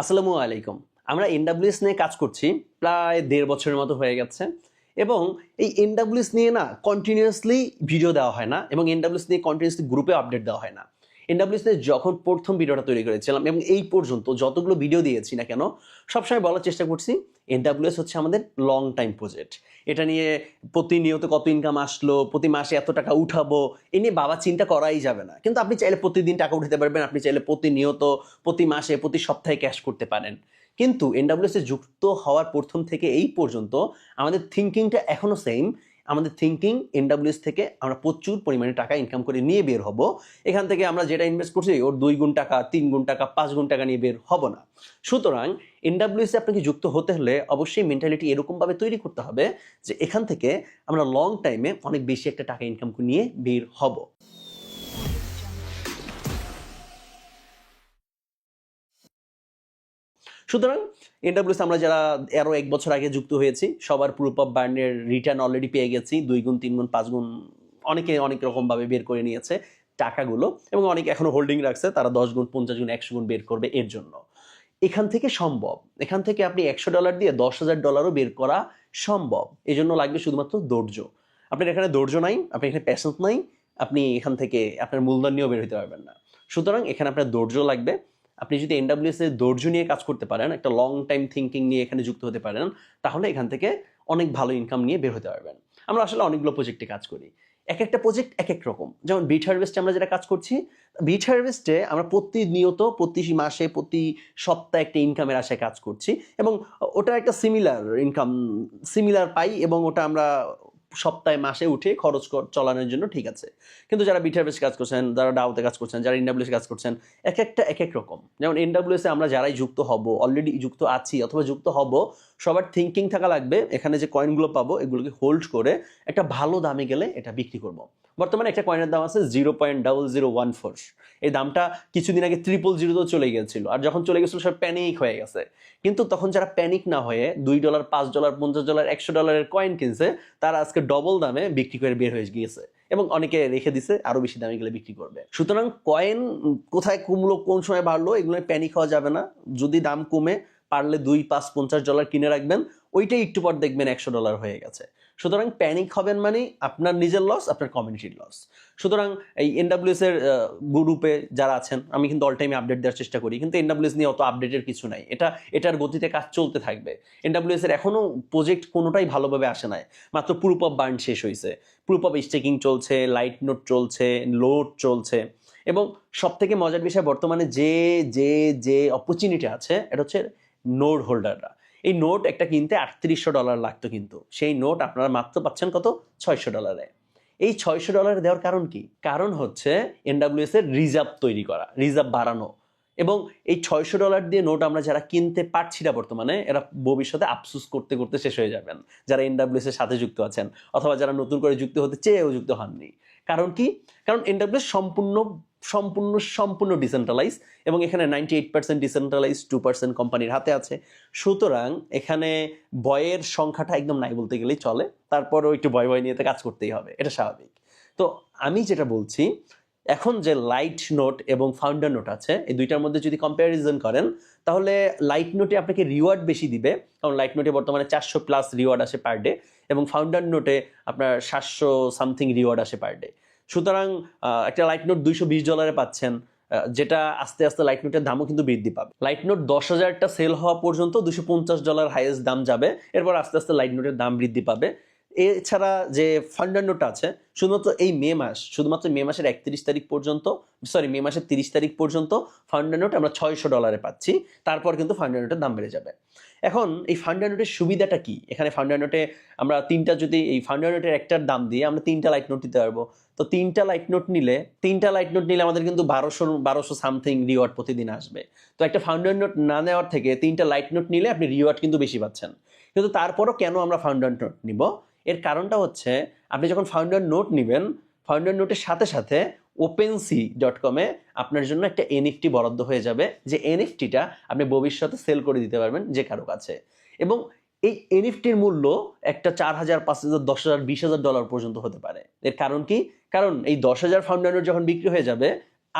আসসালামু আলাইকুম। আমরা এনডাব্লিউএস নিয়ে কাজ করছি, প্রায় দেড় বছরের মতো হয়ে গেছে। এবং এই এনডাব্লিউএস নিয়ে না কন্টিনিউয়াসলি ভিডিও দেওয়া হয় না এবং এনডাব্লিউএস নিয়ে কন্টিনিউসলি গ্রুপে আপডেট দেওয়া হয় না। এনডাব্লিউএস নিয়ে যখন প্রথম ভিডিওটা তৈরি করেছিলাম এবং এই পর্যন্ত যতগুলো ভিডিও দিয়েছি না কেন, সবসময় বলার চেষ্টা করছি এনডাব্লিউএস হচ্ছে আমাদের লং টাইম প্রজেক্ট এটা নিয়ে প্রতিনিয়ত কত ইনকাম আসলো, প্রতি মাসে এত টাকা উঠাবো, এ নিয়ে বাবা চিন্তা করাই যাবে না। কিন্তু আপনি চাইলে প্রতিদিন টাকা উঠাতে পারবেন, আপনি চাইলে প্রতিনিয়ত, প্রতি মাসে, প্রতি সপ্তাহে ক্যাশ করতে পারেন। কিন্তু এনডাব্লিউএস যুক্ত হওয়ার প্রথম থেকে এই পর্যন্ত আমাদের থিঙ্কিংটা এখনও সেম আমাদের থিঙ্কিং এনডাব্লিউএস থেকে আমরা প্রচুর পরিমাণে টাকা ইনকাম করে নিয়ে বের হব। এখান থেকে আমরা যেটা ইনভেস্ট করছি, ওর দুই গুণ টাকা, তিন গুণ টাকা, পাঁচ গুণ টাকা নিয়ে বের হব না। সুতরাং এনডাব্লিউএস আপনাকে যুক্ত হতে হলে অবশ্যই মেন্টালিটি এরকমভাবে তৈরি করতে হবে যে এখান থেকে আমরা লং টাইমে অনেক বেশি একটা টাকা ইনকাম নিয়ে বের হব। সুতরাং এনডাব্লিউএস আমরা যারা আরও এক বছর আগে যুক্ত হয়েছি, সবার প্রুফ অফ বার্নের রিটার্ন অলরেডি পেয়ে গেছি। দুই গুণ, তিন গুণ, পাঁচ গুণ অনেকে অনেক রকমভাবে বের করে নিয়েছে টাকাগুলো এবং অনেকে এখনও হোল্ডিং রাখছে। তারা দশ গুণ, পঞ্চাশ গুণ, একশো গুণ বের করবে এর জন্য। এখান থেকে সম্ভব। এখান থেকে আপনি একশো ডলার দিয়ে দশ হাজার ডলারও বের করা সম্ভব। এই জন্য লাগবে শুধুমাত্র ধৈর্য। আপনার এখানে ধৈর্য নাই, আপনার এখানে প্যাশেন্স নাই, আপনি এখান থেকে আপনার মূলধন নিয়েও বের হতে পারবেন না। সুতরাং এখানে আপনার ধৈর্য লাগবে। আপনি যদি এনডাব্লিউএস এর ধৈর্য নিয়ে কাজ করতে পারেন, একটা লং টাইম থিঙ্কিং নিয়ে এখানে যুক্ত হতে পারেন, তাহলে এখান থেকে অনেক ভালো ইনকাম নিয়ে বের হতে পারবেন। আমরা আসলে অনেকগুলো প্রজেক্টে কাজ করি। এক একটা প্রজেক্ট এক এক রকম। যেমন বিট হারভেস্টে আমরা যেটা কাজ করছি বিট হারভেস্টে আমরা প্রতিনিয়ত, প্রতি মাসে, প্রতি সপ্তাহে একটা ইনকামের আশায় কাজ করছি এবং ওটা একটা সিমিলার ইনকাম সিমিলার পাই এবং ওটা আমরা সপ্তাহে মাসে উঠে খরচ চালানোর জন্য ঠিক আছে। কিন্তু যারা বিটারবেস কাজ করছেন, যারা ডাউতে কাজ করছেন, যারা এনডাব্লিউএস কাজ করছেন এক একটা এক এক রকম যেমন এনডাব্লিউএসে আমরা যারাই যুক্ত হব অলরেডি যুক্ত আছি অথবা যুক্ত হব সবার থিঙ্কিং থাকা লাগবে, এখানে যে কয়েনগুলো পাবো, এগুলোকে হোল্ড করে একটা ভালো দামে গেলে এটা বিক্রি করব। বর্তমানে একটা কয়েনের দাম আছে zero point double zero one four এই দামটা কিছুদিন আগে ট্রিপল জিরোতেও চলে গিয়েছিল, আর যখন চলে গেছিল সব প্যানিক হয়ে গেছে। কিন্তু তখন যারা প্যানিক না হয়ে দুই ডলার পাঁচ ডলার পঞ্চাশ ডলার একশো ডলারের কয়েন কিনছে, তারা আজকে ডবল দামে বিক্রি করে বের হয়ে গিয়েছে, এবং অনেকে রেখে দিছে আরও বেশি দামে গেলে বিক্রি করবে। সুতরাং কয়েন কোথায় কমলো, কোন সময় বাড়লো, এগুলো প্যানিক হওয়া যাবে না। যদি দাম কমে পারলে দুই, পাঁচ, পঞ্চাশ ডলার কিনে রাখবেন, ওইটাই একটু পর দেখবেন একশো ডলার হয়ে গেছে। সুতরাং প্যানিক হবেন মানে আপনার নিজের লস আপনার কমিউনিটির লস সুতরাং এই এনডাব্লিউএস এর গ্রুপে যারা আছেন, আমি কিন্তু অল টাইমে আপডেট দেওয়ার চেষ্টা করি, কিন্তু এনডাব্লিউএস নিয়ে অত আপডেটের কিছু নাই। এটা, এটার গতিতে কাজ চলতে থাকবে। এনডাব্লিউএস এর এখনও প্রজেক্ট কোনোটাই ভালোভাবে আসে নাই। মাত্র প্রুফ অফ বার্ন শেষ হয়েছে প্রুফ অফ স্টেকিং চলছে লাইট নোট চলছে লোড চলছে। এবং সব থেকে মজার বিষয় বর্তমানে যে যে যে অপরচুনিটি আছে, এটা হচ্ছে নোট হোল্ডাররা। এই নোট একটা কিনতে আটত্রিশশো ডলার লাগতো কিন্তু। সেই নোট আপনারা মাত্র পাচ্ছেন কত? ছয়শো ডলারে। এই ছয়শো ডলার দেওয়ার কারণ কি? কারণ হচ্ছে এনডাব্লিউএস এর রিজার্ভ তৈরি করা, রিজার্ভ বাড়ানো। এবং এই ছয়শো ডলার দিয়ে নোট আমরা যারা কিনতে পারছি না বর্তমানে, এরা ভবিষ্যতে আফসুস করতে করতে শেষ হয়ে যাবেন। যারা এনডাব্লিউএস এর সাথে যুক্ত আছেন, অথবা যারা নতুন করে যুক্ত হতে চেয়েও যুক্ত হননি। কারণ কি? কারণ এনডাব্লিউএস সম্পূর্ণ সম্পূর্ণ সম্পূর্ণ ডিসেন্ট্রালাইজ এবং এখানে ninety eight percent decentralize two percent কোম্পানির হাতে আছে। সুতরাং এখানে বয়ের সংখ্যাটা একদম নাই বলতে গেলেই চলে। তারপরও একটু ভয় ভয় নিয়ে কাজ করতেই হবে। এটা স্বাভাবিক। তো আমি যেটা বলছি, এখন যে লাইট নোট এবং ফাউন্ডার নোট আছে, এই দুইটার মধ্যে যদি কম্প্যারিজন করেন, তাহলে লাইট নোটে আপনাকে রিওয়ার্ড বেশি দিবে। কারণ লাইট নোটে বর্তমানে চারশো প্লাস রিওয়ার্ড আসে পার ডে এবং ফাউন্ডার নোটে আপনার সাতশো সামথিং রিওয়ার্ড আসে পার ডে সুতরাং একটা লাইট নোট দুইশো বিশ ডলারে পাচ্ছেন যেটা আস্তে আস্তে লাইট নোটের দামও কিন্তু বৃদ্ধি পাবে। লাইট নোট দশ হাজারটা সেল হওয়া পর্যন্ত দুশো পঞ্চাশ ডলার হাইয়েস্ট দাম যাবে, এরপর আস্তে আস্তে লাইট নোটের দাম বৃদ্ধি পাবে। এছাড়া যে ফান্ডার নোট আছে, শুধুমাত্র এই মে মাস, শুধুমাত্র মে মাসের একত্রিশ তারিখ পর্যন্ত সরি মে মাসের তিরিশ তারিখ পর্যন্ত ফান্ডার নোট আমরা ছয়শো ডলারে পাচ্ছি, তারপর কিন্তু ফান্ডার নোটের দাম বেড়ে যাবে। এখন এই ফান্ডার নোটের সুবিধাটা কি? এখানে ফান্ডার নোটে আমরা তিনটা যদি, এই ফান্ডার নোটের একটার দাম দিয়ে আমরা তিনটা লাইট নোট দিতে পারব। তো তিনটা লাইট নোট নিলে, তিনটা লাইট নোট নিলে আমাদের কিন্তু বারোশো বারোশো সামথিং রিওয়ার্ড প্রতিদিন আসবে। তো একটা ফাউন্ডার নোট না নেওয়ার থেকে তিনটা লাইট নোট নিলে আপনি রিওয়ার্ড কিন্তু বেশি পাচ্ছেন। কিন্তু তারপরও কেন আমরা ফাউন্ডার নোট নিব? এর কারণটা হচ্ছে, আপনি যখন ফাউন্ডার নোট নেবেন ফাউন্ডার নোটের সাথে সাথে ওপেনসি ডট কমে আপনার জন্য একটা এনএফটি বরাদ্দ হয়ে যাবে, যে এনএফটিটা আপনি ভবিষ্যতে সেল করে দিতে পারবেন যে কারও কাছে। এবং এই এনএফটির মূল্য একটা চার হাজার, পাঁচ হাজার, দশ হাজার, বিশ হাজার ডলার পর্যন্ত হতে পারে। এর কারণ কি? কারণ এই দশ হাজার ফাউন্ডার নোট যখন বিক্রি হয়ে যাবে,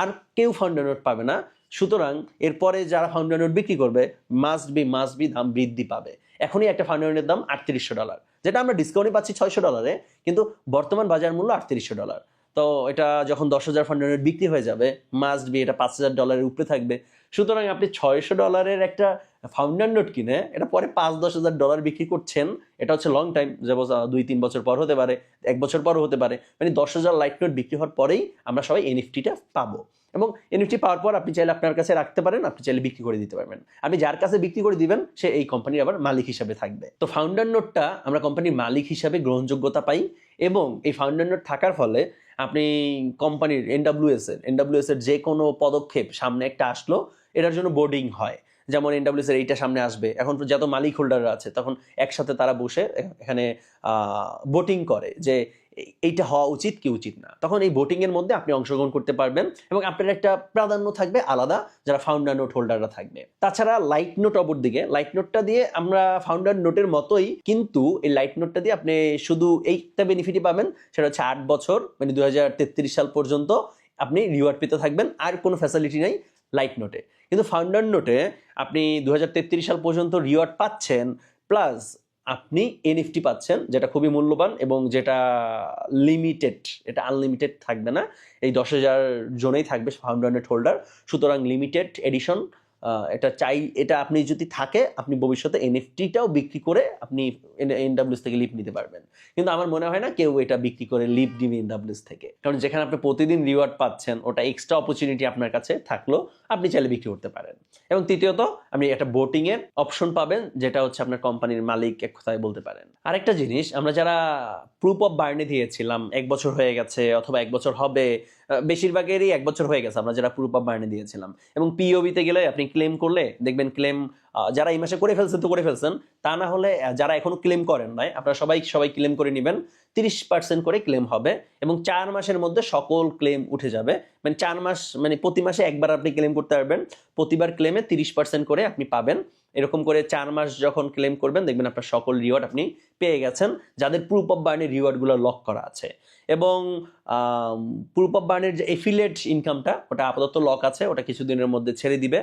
আর কেউ ফাউন্ডার নোট পাবে না। সুতরাং এরপরে যারা ফাউন্ডার নোট বিক্রি করবে মাস্ট বি মাস্ট বি দাম বৃদ্ধি পাবে। এখনই একটা ফাউন্ডার দাম আটত্রিশশো ডলার, যেটা আমরা ডিসকাউন্টে পাচ্ছি ছয়শো ডলারে, কিন্তু বর্তমান বাজার মূল্য আটত্রিশশো ডলার। তো এটা যখন দশ হাজার ফান্ডার বিক্রি হয়ে যাবে মাস্ট বি এটা পাঁচ হাজার ডলারের উপরে থাকবে। সুতরাং আপনি ছয়শো ডলারের একটা ফাউন্ডার নোট কিনে, এটা পরে পাঁচ দশ হাজার ডলার বিক্রি করছেন, এটা হচ্ছে লং টাইম যেমন দুই তিন বছর পর হতে পারে, এক বছর পরও হতে পারে। মানে দশ হাজার লাইট নোট বিক্রি হওয়ার পরেই আমরা সবাই এনএফটিটা পাবো। এবং এনএফটি পাওয়ার পর আপনি চাইলে আপনার কাছে রাখতে পারেন, আপনি চাইলে বিক্রি করে দিতে পারবেন। আপনি যার কাছে বিক্রি করে দিবেন, সে এই কোম্পানির আবার মালিক হিসাবে থাকবে। তো ফাউন্ডার নোটটা আমরা কোম্পানির মালিক হিসাবে গ্রহণযোগ্যতা পাই এবং এই ফাউন্ডার নোট থাকার ফলে আপনি কোম্পানির এনডাব্লিউএস এর এনডাব্লিউএস এর যে কোনো পদক্ষেপ সামনে একটা আসলো, এটার জন্য বোর্ডিং হয়। যেমন এনডাব্লিউএস এর এইটা সামনে আসবে। এখন যত মালিক হোল্ডাররা আছে, তখন একসাথে তারা বসে এখানে বোটিং করে যে এইটা হওয়া উচিত কি উচিত না? তখন এই ভোটিং এর মধ্যে আপনি অংশগ্রহণ করতে পারবেন এবং আপনার একটা প্রাধান্য থাকবে আলাদা যারা ফাউন্ডার নোট হোল্ডাররা থাকবে। তাছাড়া লাইট নোট অপর দিকে লাইট নোটটা দিয়ে আমরা ফাউন্ডার নোটের মতোই কিন্তু এই লাইট নোটটা দিয়ে আপনি শুধু এইটা বেনিফিটই পাবেন, সেটা হচ্ছে আট বছর মানে দু হাজার তেত্রিশ সাল পর্যন্ত আপনি রিওয়ার্ড পেতে থাকবেন, আর কোনো ফ্যাসিলিটি নেই লাইট নোটে কিন্তু ফাউন্ডার নোটে আপনি দু হাজার তেত্রিশ সাল পর্যন্ত রিওয়ার্ড পাচ্ছেন প্লাস আপনি এনএফটি পাচ্ছেন, যেটা খুবই মূল্যবান এবং যেটা লিমিটেড এটা আনলিমিটেড থাকবে না। এই দশ হাজার জনেই থাকবে ফাউন্ড হোল্ডার সুতরাং লিমিটেড এডিশন এটা চাই, এটা আপনি যদি থাকে, আপনি ভবিষ্যতে এনএফটিটাও বিক্রি করে আপনি এনডাব্লিউএস থেকে লিপ নিতে পারবেন। কিন্তু আমার মনে হয় না কেউ এটা বিক্রি করে লিপ দিবে এনডাব্লিউএস থেকে। কারণ যেখানে আপনি প্রতিদিন রিওয়ার্ড পাচ্ছেন, ওটা এক্সট্রা অপরচুনিটি আপনার কাছে থাকল, আপনি চাইলে বিক্রি করতে পারেন। এবং তৃতীয়ত, আপনি একটা বোটিংয়ের অপশন পাবেন, যেটা হচ্ছে আপনার কোম্পানির মালিক এক কথায় বলতে পারেন। আরেকটা জিনিস, আমরা যারা প্রুফ অফ বার্নে দিয়েছিলাম, এক বছর হয়ে গেছে অথবা এক বছর হবে বেশিরভাগেরই এক বছর হয়ে গেছে, আমরা যারা পুরোপা বার্নে দিয়েছিলাম। এবং পিওবিতে গেলে আপনি ক্লেম করলে দেখবেন ক্লেম যারা এই মাসে করে ফেলছেন তো করে ফেলছেন, তা না হলে যারা এখনও ক্লেম করেন নাই, আপনারা সবাই সবাই ক্লেম করে নেবেন। তিরিশ পার্সেন্ট করে ক্লেম হবে এবং চার মাসের মধ্যে সকল ক্লেম উঠে যাবে। মানে চার মাস মানে প্রতি মাসে একবার আপনি ক্লেম করতে পারবেন। প্রতিবার ক্লেমে তিরিশ পার্সেন্ট করে আপনি পাবেন। এরকম করে চার মাস যখন ক্লেম করবেন, দেখবেন আপনার সকল রিওয়ার্ড আপনি পেয়ে গেছেন, যাদের প্রুফ অফ বার্নের রিওয়ার্ডগুলো লক করা আছে। এবং প্রুফ অফ বার্নের যে এফিলেট ইনকামটা ওটা আপাতত লক আছে, ওটা কিছুদিনের মধ্যে ছেড়ে দিবে।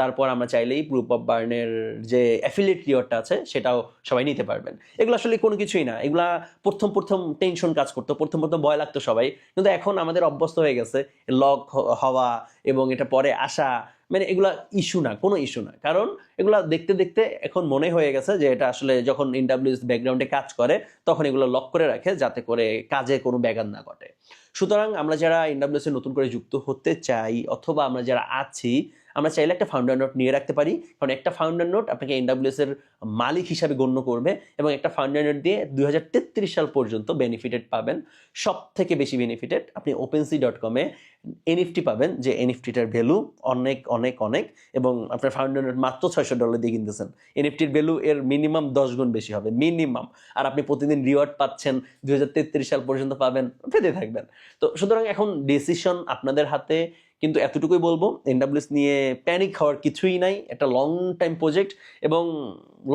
তারপর আমরা চাইলেই প্রুফ অফ বার্নের যে অ্যাফিলিয়েট রিওয়ার্ডটা আছে, সেটাও সবাই নিতে পারবেন। এগুলো আসলে কোনো কিছুই না। এগুলা প্রথম প্রথম টেনশন কাজ করতো। প্রথম প্রথম ভয় লাগতো সবাই। কিন্তু এখন আমাদের অভ্যস্ত হয়ে গেছে। লক হওয়া এবং এটা পরে আসা মানে এগুলা ইস্যু না, কোনো ইস্যু না। কারণ এগুলা দেখতে দেখতে এখন মনে হয়ে গেছে যে এটা আসলে যখন ইনডাব্লিউএস ব্যাকগ্রাউন্ডে কাজ করে, তখন এগুলো লক করে রাখে যাতে করে কাজে কোনো ব্যাঘাত না ঘটে। সুতরাং আমরা যারা ইনডাব্লিউএস নতুন করে যুক্ত হতে চাই, অথবা আমরা যারা আছি আমরা চাইলে একটা ফাউন্ডার নোট নিয়ে রাখতে পারি। কারণ একটা ফাউন্ডার নোট আপনাকে এনডাব্লিউএস এর মালিক হিসাবে গণ্য করবে এবং একটা ফাউন্ডার নোট দিয়ে দু হাজার তেত্রিশ সাল পর্যন্ত বেনিফিটেড পাবেন। সব থেকে বেশি বেনিফিটেড আপনি ওপেনসি ডট কমে এনএফটি পাবেন, যে এনএফটিটার ভ্যালু অনেক অনেক অনেক এবং আপনার ফাউন্ডার নোট মাত্র ছয়শো ডলার দিয়ে কিনতেছেন। এনএফটির ভ্যালু এর মিনিমাম দশ গুণ বেশি হবে মিনিমাম আর আপনি প্রতিদিন রিওয়ার্ড পাচ্ছেন দু হাজার তেত্রিশ সাল পর্যন্ত পাবেন পেতে থাকবেন। তো সুতরাং এখন ডিসিশন আপনাদের হাতে কিন্তু এতটুকুই বলব এনডাব্লিউএস নিয়ে প্যানিক হওয়ার কিছুই নাই, একটা লং টাইম প্রজেক্ট এবং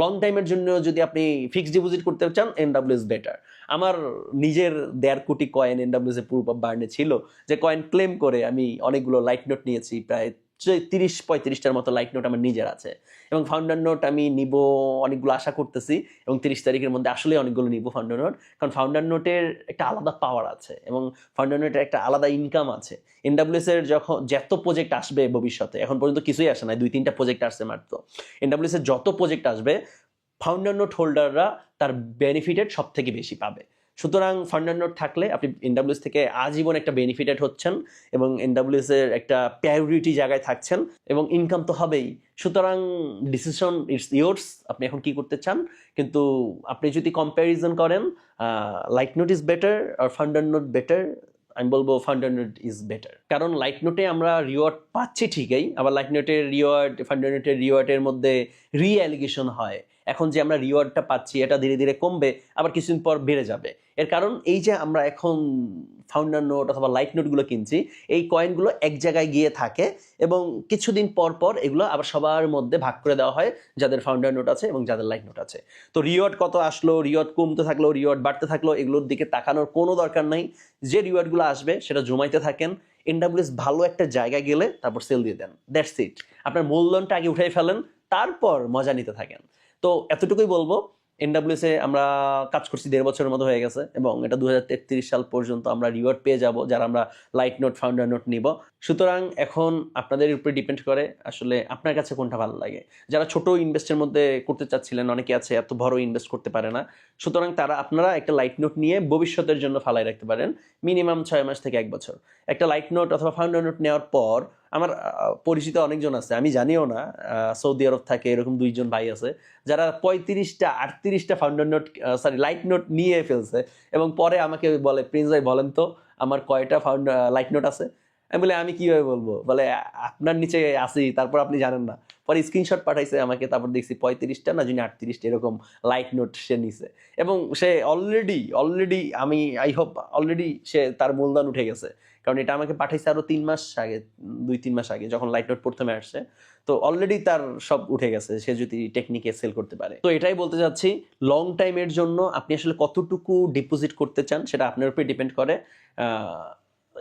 লং টাইমের জন্য যদি আপনি ফিক্সড ডিপোজিট করতে চান এনডাব্লিউএস বেটার আমার নিজের দেড় কোটি কয়েন এনডাব্লিউএস এর পূর্ব বার্নে ছিল, যে কয়েন ক্লেম করে আমি অনেকগুলো লাইট নোট নিয়েছি, প্রায় তিরিশ পঁয়ত্রিশটার মতো লাইট নোট আমার নিজের আছে। এবং ফাউন্ডার নোট আমি নিব অনেকগুলো আশা করতেছি এবং তিরিশ তারিখের মধ্যে আসলে অনেকগুলো নিব ফাউন্ডার নোট কারণ ফাউন্ডার নোটের একটা আলাদা পাওয়ার আছে এবং ফাউন্ডার নোটের একটা আলাদা ইনকাম আছে। এনডাব্লিউএস এর যখন যত প্রজেক্ট আসবে ভবিষ্যতে, এখন পর্যন্ত কিছুই আসে না দুই তিনটা প্রজেক্ট আসছে মাত্র। এনডাব্লিউএস এর যত প্রজেক্ট আসবে ফাউন্ডার নোট হোল্ডাররা তার বেনিফিটেড সব থেকে বেশি পাবে। সুতরাং ফান্ডার নোট থাকলে আপনি এনডাব্লিউএস থেকে আজীবন একটা বেনিফিটেড হচ্ছেন এবং এনডাব্লিউএস এর একটা প্রায়োরিটি জায়গায় থাকছেন এবং ইনকাম তো হবেই। সুতরাং ডিসিশন ইটস ইয়োর্স আপনি এখন কি করতে চান? কিন্তু আপনি যদি কম্প্যারিজন করেন লাইট নোট ইজ বেটার আর ফান্ডার নোট বেটার আমি বলব ফান্ডার নোট ইজ বেটার কারণ লাইট নোটে আমরা রিওয়ার্ড পাচ্ছি ঠিকই, আবার লাইট নোটের রিওয়ার্ড ফান্ডার নোটের রিওয়ার্ডের মধ্যে রি অ্যালিগেশন হয়। এখন যে আমরা রিওয়ার্ডটা পাচ্ছি, এটা ধীরে ধীরে কমবে, আবার কিছুদিন পর বেড়ে যাবে। এর কারণ এই যে আমরা এখন ফাউন্ডার নোট অথবা লাইট নোটগুলো কিনছি, এই কয়েনগুলো এক জায়গায় গিয়ে থাকে এবং কিছুদিন পর পর এগুলো আবার সবার মধ্যে ভাগ করে দেওয়া হয় যাদের ফাউন্ডার নোট আছে এবং যাদের লাইট নোট আছে। তো রিওয়ার্ড কত আসলো রিওয়ার্ড কমতে থাকল রিওয়ার্ড বাড়তে থাকল, এগুলোর দিকে তাকানোর কোনো দরকার নাই। যে রিওয়ার্ডগুলো আসবে সেটা জমাইতে থাকেন এনডাব্লিউএস ভালো একটা জায়গায় গেলে তারপর সেল দিয়ে দেন দ্যাটস ইট আপনার মূলধনটা আগে উঠাই ফেলেন, তারপর মজা নিতে থাকেন। তো এতটুকুই বলব এনডাব্লিউএসে আমরা কাজ করছি দেড় বছরের মতো হয়ে গেছে এবং এটা দু হাজার তেত্রিশ সাল পর্যন্ত আমরা রিওয়ার্ড পেয়ে যাব, যারা আমরা লাইট নোট ফাউন্ডার নোট নিব। সুতরাং এখন আপনাদের উপরে ডিপেন্ড করে আসলে আপনার কাছে কোনটা ভালো লাগে। যারা ছোট ইনভেস্টের মধ্যে করতে চাচ্ছিলেন, অনেকে আছে এত বড় ইনভেস্ট করতে পারে না। সুতরাং তারা আপনারা একটা লাইট নোট নিয়ে ভবিষ্যতের জন্য ফালাই রাখতে পারেন মিনিমাম ছয় মাস থেকে এক বছর। একটা লাইট নোট অথবা ফাউন্ডার নোট নেওয়ার পর, আমার পরিচিত অনেকজন আছে, আমি জানিও না সৌদি আরব থাকে, এরকম দুইজন ভাই আছে, যারা পঁয়ত্রিশটা, আটত্রিশটা founder note sorry light note নিয়ে ফেলছে এবং পরে আমাকে বলে প্রিন্স ভাই, বলেন তো, আমার কয়টা ফাউন্ড লাইট নোট আছে? আমি বলে, আমি কীভাবে বলব? বলে, আপনার নিচে আসি তারপর আপনি জানেন না। পরে স্ক্রিনশট পাঠাইছে আমাকে, তারপর দেখছি পঁয়ত্রিশটা না যিনি আটত্রিশটা এরকম লাইট নোট সে নিছে। এবং সে অলরেডি অলরেডি আমি আই হোপ অলরেডি সে তার মূলদান উঠে গেছে। কারণ এটা আমাকে পাঠাইছে আরও তিন মাস আগে, দুই, তিন মাস আগে যখন লাইট নোট প্রথমে আসছে। তো অলরেডি তার সব উঠে গেছে, সে যদি টেকনিকে সেল করতে পারে। তো এটাই বলতে চাচ্ছি লং টাইমের জন্য আপনি আসলে কতটুকু ডিপোজিট করতে চান সেটা আপনার উপরে ডিপেন্ড করে।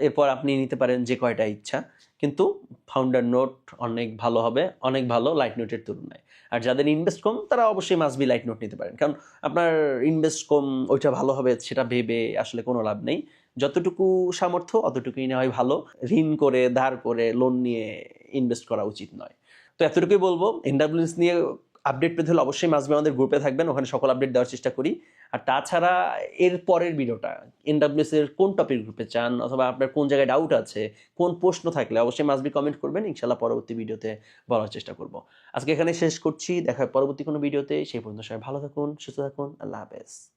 এরপর আপনি নিতে পারেন যে কয়টা ইচ্ছা। কিন্তু ফাউন্ডার নোট অনেক ভালো হবে, অনেক ভালো লাইট নোটের তুলনায়। আর যাদের ইনভেস্ট কম, তারা অবশ্যই মাস বি লাইট নোট নিতে পারেন। কারণ আপনার ইনভেস্ট কম, ওইটা ভালো হবে, সেটা ভেবে আসলে কোনো লাভ নেই। যতটুকু সামর্থ্য, অতটুকুই নেওয়াই ভালো। ঋণ করে, ধার করে লোন নিয়ে ইনভেস্ট করা উচিত নয়। তো এতটুকুই বলব এনডাব্লিউএস নিয়ে আপডেট পেতে হলে অবশ্যই মাসবে আমাদের গ্রুপে থাকবেন। ওখানে সকল আপডেট দেওয়ার চেষ্টা করি। আর তাছাড়া এর পরের ভিডিওটা এনডাব্লিউএস এর কোন টপিক গ্রুপে চান অথবা আপনার কোন জায়গায় ডাউট আছে, কোন প্রশ্ন থাকলে অবশ্যই মাসবি কমেন্ট করবেন ইনশাল্লাহ পরবর্তী ভিডিওতে বলার চেষ্টা করব। আজকে এখানে শেষ করছি, দেখা পরবর্তী কোনো ভিডিওতে, সেই পর্যন্ত সবাই ভালো থাকুন, সুস্থ থাকুন, আল্লাহ হাফেজ।